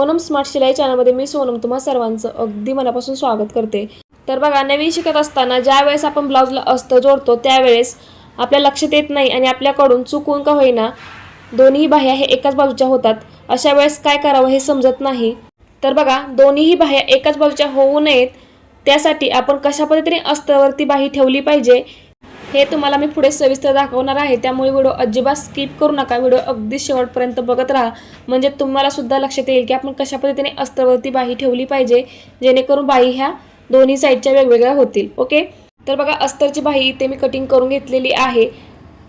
Sonam smart शिलाई चॅनलमध्ये मी सोनम तुम्हा सर्वांचं अगदी मनापासून स्वागत करते. तर बघा नवीन शिकत असताना ज्या वेळेस आपण ब्लाऊजला अस्तर जोडतो त्यावेळेस आपल्या लक्षात येत नाही आणि आपल्याकडून चुकून का होईना दोन्ही बाह्या हे एकाच बाजूच्या होतात. अशा वेळेस काय करावं हे समजत नाही. तर बघा दोन्हीही बाह्या एकाच बाजूच्या होऊ नयेत. त्यासाठी आपण कशा पद्धतीने अस्तरवरती बाही ठेवली पाहिजे हे तुम्हाला मी पुढे सविस्तर दाखवणार आहे. त्यामुळे व्हिडिओ अजिबात स्किप करू नका. व्हिडिओ अगदी शेवटपर्यंत बघत राहा. म्हणजे तुम्हाला सुद्धा लक्षात येईल की आपण कशा पद्धतीने अस्त्रवरती बाही ठेवली पाहिजे जेणेकरून बाही ह्या दोन्ही साईडच्या वेगवेगळ्या होतील. ओके? तर बघा अस्तरची बाही इथे मी कटिंग करून घेतलेली आहे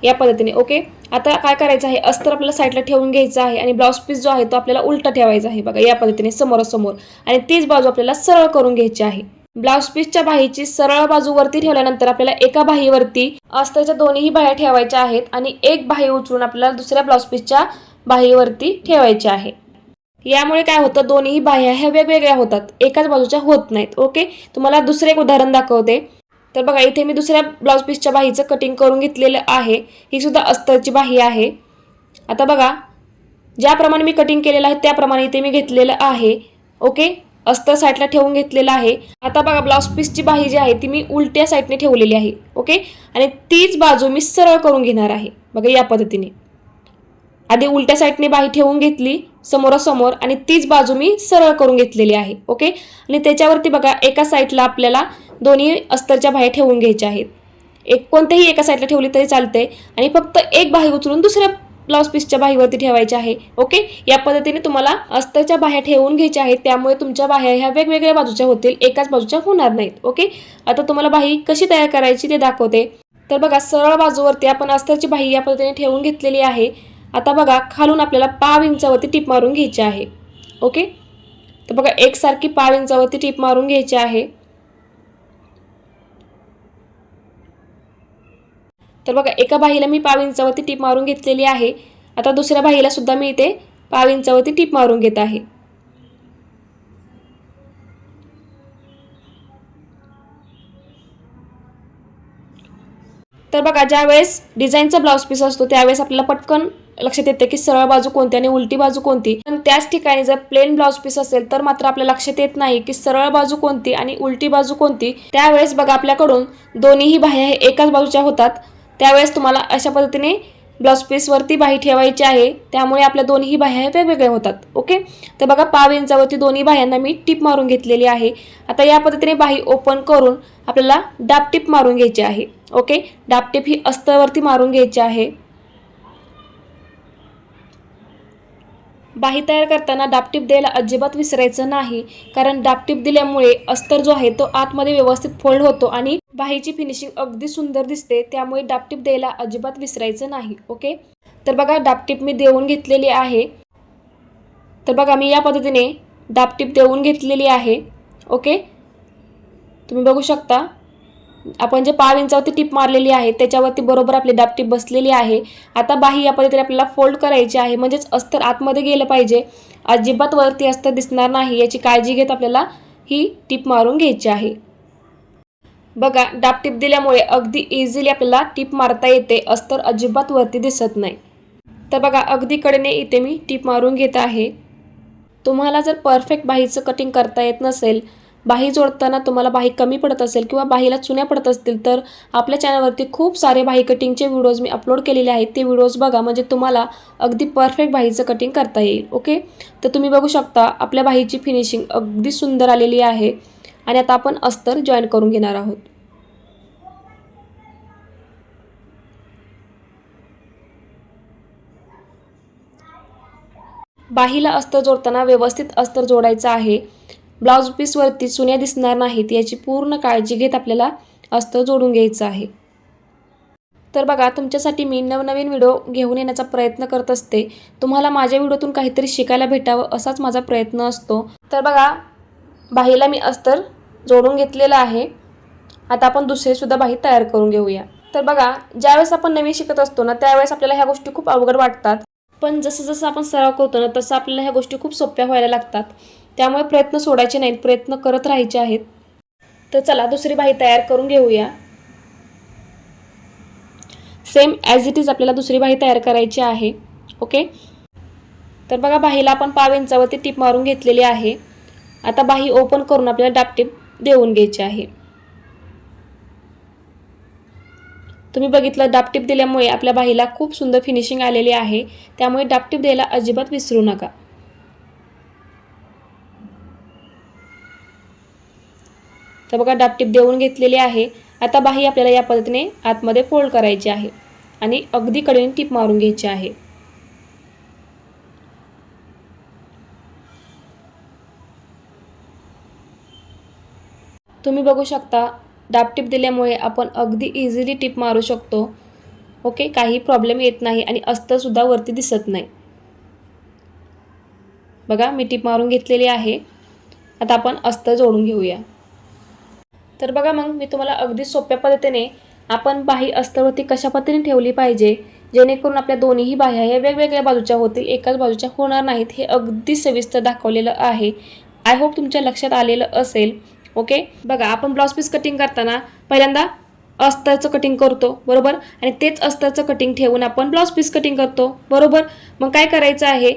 या पद्धतीने. ओके? आता काय करायचं आहे? अस्तर आपल्याला साईडला ठेवून घ्यायचं आहे आणि ब्लाऊज पीस जो आहे तो आपल्याला उलटा ठेवायचा आहे बघा या पद्धतीने समोरासमोर. आणि तीच बाजू आपल्याला सरळ करून घ्यायची आहे. ब्लाऊज पीसच्या बाहीची सरळ बाजूवरती ठेवल्यानंतर आपल्याला एका बाहीवरती अस्ताच्या दोन्ही बाह्या ठेवायच्या आहेत आणि एक बाही उचलून आपल्याला दुसऱ्या ब्लाउज पीसच्या बाहीवरती ठेवायची आहे. यामुळे काय होतं? दोन्ही बाह्या ह्या वेगवेगळ्या होतात. एकाच बाजूच्या होत नाहीत. ओके? तुम्हाला दुसरे एक उदाहरण दाखवते. तर बघा इथे मी दुसऱ्या ब्लाऊज पीसच्या बाहीचं कटिंग करून घेतलेलं आहे. ही सुद्धा अस्तरची बाही आहे. आता बघा ज्याप्रमाणे मी कटिंग केलेलं आहे त्याप्रमाणे इथे मी घेतलेलं आहे. ओके? अस्तर साईडला ठेवून घेतलेलं आहे. आता बघा ब्लाऊज पीसची बाही जी आहे ती मी उलट्या साईडने ठेवलेली आहे ओके आणि तीच बाजू मी सरळ करून घेणार आहे बघा या पद्धतीने. आधी उलट्या साईडने बाही ठेवून घेतली समोरासमोर आणि तीच बाजू मी सरळ करून घेतलेली आहे ओके आणि त्याच्यावरती बघा एका साईडला आपल्याला दोन्ही अस्तरच्या बाह्या ठेवून घ्यायच्या आहेत. एक कोणत्याही एका साईडला ठेवली तरी चालते आणि फक्त एक बाही उचलून दुसऱ्या ब्लाऊज पीसच्या बाहीवरती ठेवायचे आहे. ओके या पद्धतीने तुम्हाला अस्तरच्या बाह्या ठेवून घ्यायच्या आहेत. त्यामुळे तुमच्या बाह्या ह्या वेगवेगळ्या बाजूच्या होतील. एकाच बाजूच्या होणार नाहीत. ओके आता तुम्हाला बाही कशी तयार करायची ते दाखवते. तर बघा सरळ बाजूवरती आपण अस्तरची बाही या पद्धतीने ठेवून घेतलेली आहे. आता बघा खालून आपल्याला पाव इंचावरती टीप मारून घ्यायची आहे. ओके तर बघा एकसारखी पाव इंचावरती टीप मारून घ्यायची आहे. तर बघा एका बाहीला मी पाव इंचावरती टीप मारून घेतलेली आहे. आता दुसऱ्या बाहीला सुद्धा मी इथे पाव इंचावरती टीप मारून घेत आहे. तर बघा ज्यावेळेस डिझाईनचा ब्लाऊज पीस असतो त्यावेळेस आपल्याला पटकन लक्षात येते की सरळ बाजू कोणती आणि उलटी बाजू कोणती. पण त्याच ठिकाणी जर प्लेन ब्लाऊज पीस असेल तर मात्र आपल्या लक्षात येत नाही की सरळ बाजू कोणती आणि उलटी बाजू कोणती. त्यावेळेस बघा आपल्याकडून दोन्हीही बाह्या हे एकाच बाजूच्या होतात. त्यावेळेस तुम्हाला अशा पद्धतीने ब्लाऊज पीसवरती बाही ठेवायची आहे. त्यामुळे आपल्या दोन्ही बाह्या वेगवेगळ्या होतात. ओके तर बघा पाव इंचावरती दोन्ही बाह्यांना मी टिप मारून घेतलेली आहे. आता या पद्धतीने बाही ओपन करून आपल्याला डाप टिप मारून घ्यायची आहे. ओके डाप टिप ही अस्तरवरती मारून घ्यायची आहे. बाही तयार करताना डापटीप द्यायला अजिबात विसरायचं नाही. कारण डापटीप दिल्यामुळे अस्तर जो आहे तो आतमध्ये व्यवस्थित फोल्ड होतो आणि बाहीची फिनिशिंग अगदी सुंदर दिसते. त्यामुळे डापटीप द्यायला अजिबात विसरायचं नाही. ओके? तर बघा डापटीप मी देऊन घेतलेली आहे. तर बघा मी या पद्धतीने डापटीप देऊन घेतलेली आहे. ओके? तुम्ही बघू शकता. आपण जे पाव इंचावरती टीप मारलेली आहे त्याच्यावरती बरोबर आपली दाब टीप बसलेली आहे. आता बाही या पद्धतीने आपल्याला फोल्ड करायची आहे. म्हणजेच अस्तर आतमध्ये गेलं पाहिजे. अजिबात वरती अस्तर दिसणार नाही. याची काळजी घेत आपल्याला ही टीप मारून घ्यायची आहे. बघा डाप टीप दिल्यामुळे अगदी इझिली आपल्याला टीप मारता येते. अस्तर अजिबात वरती दिसत नाही. तर बघा अगदी कडेने इथे मी टीप मारून घेत आहे. तुम्हाला जर परफेक्ट बाहीचं कटिंग करता येत नसेल बाही जोडताना तुम्हाला बाही कमी पडत असेल किंवा बाहीला चुन्या पडत असतील तर आपल्या चॅनलवरती खूप सारे बाही कटिंगचे व्हिडिओज मी अपलोड केलेले आहेत. ते व्हिडिओज बघा म्हणजे तुम्हाला अगदी परफेक्ट बाहीचं कटिंग करता येईल ओके? तर तुम्ही बघू शकता आपल्या बाहीची फिनिशिंग अगदी सुंदर आलेली आहे आणि आता आपण अस्तर जॉईन करून घेणार आहोत. बाहीला अस्तर जोडताना व्यवस्थित अस्तर जोडायचं आहे. ब्लाऊज पीसवरती चुन्या दिसणार नाहीत याची पूर्ण काळजी घेत आपल्याला अस्तर जोडून घ्यायचं आहे. तर बघा तुमच्यासाठी मी नवनवीन व्हिडिओ घेऊन येण्याचा प्रयत्न करत असते. तुम्हाला माझ्या व्हिडिओतून काहीतरी शिकायला भेटावं असाच माझा प्रयत्न असतो. तर बघा बाहीला मी अस्तर जोडून घेतलेलं आहे. आता आपण दुसरेसुद्धा बाही तयार करून घेऊया. तर बघा ज्यावेळेस आपण नवीन शिकत असतो ना त्यावेळेस आपल्याला ह्या गोष्टी खूप अवघड वाटतात. पण जसं जसं आपण सराव करतो ना तसं आपल्याला ह्या गोष्टी खूप सोप्या व्हायला लागतात. त्यामुळे प्रयत्न सोडायचे नाहीत प्रयत्न करत राहायचे आहेत. तर चला दुसरी बाही तयार करून घेऊया. सेम ॲज इट इज आपल्याला दुसरी बाही तयार करायची आहे. ओके तर बघा बाहीला आपण पाव इंचावरती टीप मारून घेतलेली आहे. आता बाही ओपन करून आपल्याला डापटीप देऊन घ्यायची आहे. तुम्ही बघितलं डापटीप दिल्यामुळे आपल्या बाहीला खूप सुंदर फिनिशिंग आलेली आहे. त्यामुळे डापटीप द्यायला अजिबात विसरू नका. तर बघा डापटीप देऊन घेतलेली आहे. आता बाही आपल्याला या पद्धतीने आतमध्ये फोल्ड करायची आहे आणि अगदी कडेने टीप मारून घ्यायची आहे. तुम्ही बघू शकता डापटीप दिल्यामुळे आपण अगदी इझिली टीप मारू शकतो. ओके काही प्रॉब्लेम येत नाही आणि अस्तरसुद्धा वरती दिसत नाही. बघा मी टीप मारून घेतलेली आहे. आता आपण अस्तर जोडून घेऊया. तर बघा मग मी तुम्हाला अगदी सोप्या पद्धतीने आपण बाही अस्तरवरती कशा पद्धतीने ठेवली पाहिजे जेणेकरून आपल्या दोन्हीही बाह्या या वेगवेगळ्या बाजूच्या होतील एकाच बाजूच्या होणार नाहीत हे अगदी सविस्तर दाखवलेलं आहे. आय होप तुमच्या लक्षात आलेलं असेल ओके बघा आपण ब्लाऊज पीस कटिंग करताना पहिल्यांदा अस्तरचं कटिंग करतो बरोबर? आणि तेच अस्तरचं कटिंग ठेवून आपण ब्लाऊज पीस कटिंग करतो बरोबर? मग काय करायचं आहे?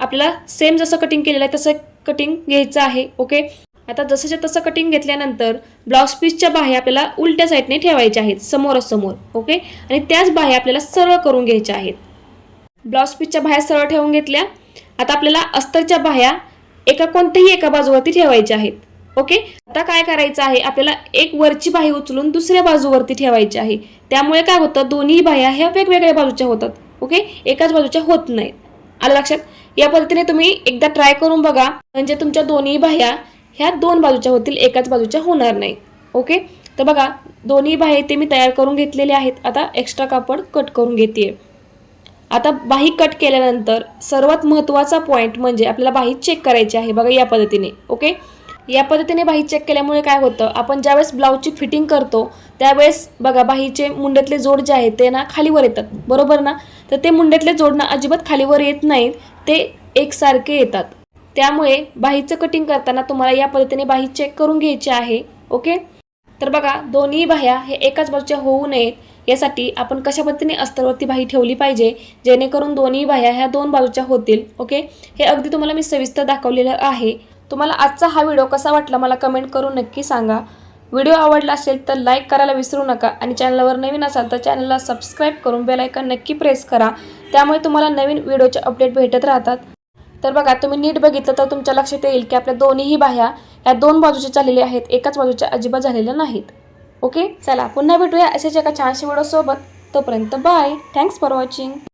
आपल्याला सेम जसं कटिंग केलेलं आहे तसं कटिंग घ्यायचं आहे ओके आता जसंच्या तसं कटिंग घेतल्यानंतर ब्लाऊज पीसच्या बाह्या आपल्याला उलट्या साईडने ठेवायच्या आहेत समोरासमोर ओके आणि त्याच बाह्या आपल्याला सरळ करून घ्यायच्या आहेत. ब्लाऊज पीसच्या बाह्या सरळ ठेवून घेतल्या आता आपल्याला अस्तरच्या बाह्या एका कोणत्याही एका बाजूवरती ठेवायच्या आहेत ओके आता काय करायचं आहे आपल्याला एक वरची बाही उचलून दुसऱ्या बाजूवरती ठेवायची आहे. त्यामुळे काय होतं दोन्ही बाह्या ह्या वेगवेगळ्या बाजूच्या होतात ओके एकाच बाजूच्या होत नाहीत. आलं लक्षात? या पद्धतीने तुम्ही एकदा ट्राय करून बघा. म्हणजे तुमच्या दोन्ही बाह्या ह्या दोन बाजूच्या होतील एकाच बाजूच्या होणार नाही. ओके? तर बघा दोन्ही बाह्या ते मी तयार करून घेतलेले आहेत. आता एक्स्ट्रा कापड कट करून घेते आता बाही कट केल्यानंतर सर्वात महत्त्वाचा पॉईंट म्हणजे आपल्याला बाही चेक करायची आहे बघा या पद्धतीने. ओके? या पद्धतीने बाही चेक केल्यामुळे काय होतं आपण ज्यावेळेस ब्लाऊजची फिटिंग करतो त्यावेळेस बघा बाहीचे मुंड्यातले जोड जे आहेत ते ना खालीवर येतात. बरोबर ना? तर ते मुंड्यातले जोड ना अजिबात खालीवर येत नाहीत ते एकसारखे येतात. त्यामुळे बाहीचं कटिंग करताना तुम्हाला या पद्धतीने बाही चेक करून घ्यायची आहे ओके तर बघा दोन्ही बाह्या हे एकाच बाजूच्या होऊ नयेत. यासाठी आपण कशा पद्धतीने अस्तरवरती बाही ठेवली पाहिजे जेणेकरून दोन्ही बाह्या ह्या दोन बाजूच्या होतील ओके हे अगदी तुम्हाला मी सविस्तर दाखवलेलं आहे. तुम्हाला आजचा हा व्हिडिओ कसा वाटला मला कमेंट करून नक्की सांगा. व्हिडिओ आवडला असेल तर लाईक करायला विसरू नका आणि चॅनलवर नवीन असाल तर चॅनलला सबस्क्राईब करून बेलायकन नक्की प्रेस करा. त्यामुळे तुम्हाला नवीन व्हिडिओचे अपडेट भेटत राहतात. तर बघा तुम्ही नीट बघितलं तर तुमच्या लक्षात येईल की आपल्या दोन्हीही बाह्या या दोन बाजूच्या चाललेल्या आहेत. एकाच बाजूच्या अजिबात झालेल्या नाहीत. ओके? चला पुन्हा भेटूया अशाच एका छानशा व्हिडिओसोबत तोपर्यंत बाय थँक्स फॉर वॉचिंग